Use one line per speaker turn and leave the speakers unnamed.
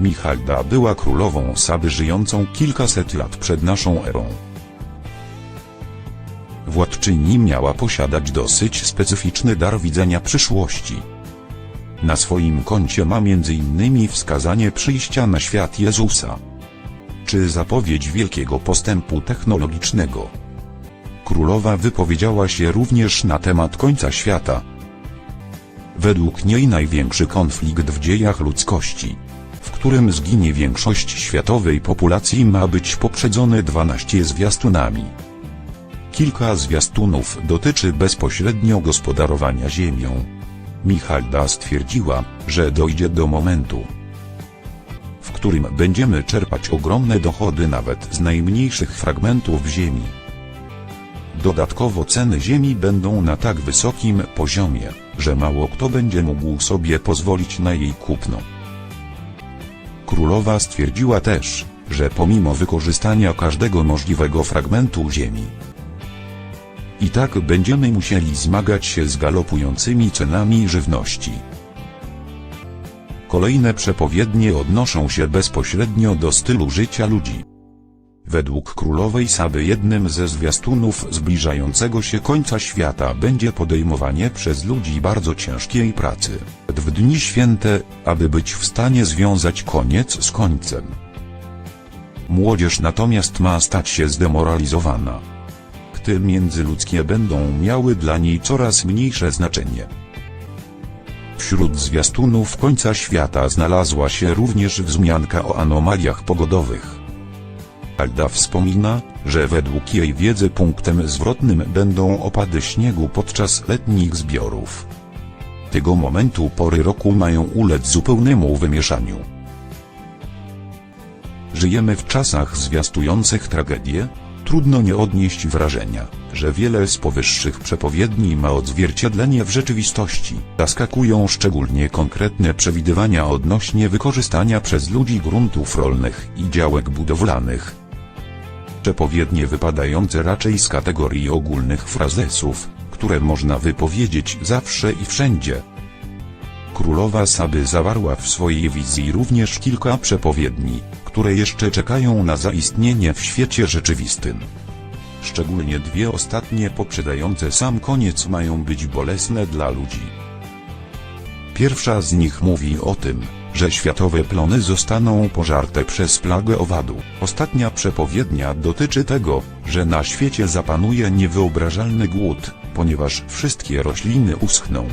Michalda była królową Saby żyjącą kilkaset lat przed naszą erą. Władczyni miała posiadać dosyć specyficzny dar widzenia przyszłości. Na swoim koncie ma m.in. wskazanie przyjścia na świat Jezusa. Czy zapowiedź wielkiego postępu technologicznego. Królowa wypowiedziała się również na temat końca świata. Według niej największy konflikt w dziejach ludzkości, którym zginie większość światowej populacji ma być poprzedzony 12 zwiastunami. Kilka zwiastunów dotyczy bezpośrednio gospodarowania ziemią. Michalda stwierdziła, że dojdzie do momentu, w którym będziemy czerpać ogromne dochody nawet z najmniejszych fragmentów ziemi. Dodatkowo ceny ziemi będą na tak wysokim poziomie, że mało kto będzie mógł sobie pozwolić na jej kupno. Królowa stwierdziła też, że pomimo wykorzystania każdego możliwego fragmentu ziemi, i tak będziemy musieli zmagać się z galopującymi cenami żywności. Kolejne przepowiednie odnoszą się bezpośrednio do stylu życia ludzi. Według królowej Saby jednym ze zwiastunów zbliżającego się końca świata będzie podejmowanie przez ludzi bardzo ciężkiej pracy w dni święte, aby być w stanie związać koniec z końcem. Młodzież natomiast ma stać się zdemoralizowana. Kty międzyludzkie będą miały dla niej coraz mniejsze znaczenie. Wśród zwiastunów końca świata znalazła się również wzmianka o anomaliach pogodowych. Alda wspomina, że według jej wiedzy punktem zwrotnym będą opady śniegu podczas letnich zbiorów. Tego momentu pory roku mają ulec zupełnemu wymieszaniu. Żyjemy w czasach zwiastujących tragedię? Trudno nie odnieść wrażenia, że wiele z powyższych przepowiedni ma odzwierciedlenie w rzeczywistości. Zaskakują szczególnie konkretne przewidywania odnośnie wykorzystania przez ludzi gruntów rolnych i działek budowlanych. Przepowiednie wypadające raczej z kategorii ogólnych frazesów, które można wypowiedzieć zawsze i wszędzie. Królowa Saby zawarła w swojej wizji również kilka przepowiedni, które jeszcze czekają na zaistnienie w świecie rzeczywistym. Szczególnie dwie ostatnie poprzedzające sam koniec mają być bolesne dla ludzi. Pierwsza z nich mówi o tym, że światowe plony zostaną pożarte przez plagę owadu. Ostatnia przepowiednia dotyczy tego, że na świecie zapanuje niewyobrażalny głód, ponieważ wszystkie rośliny uschną.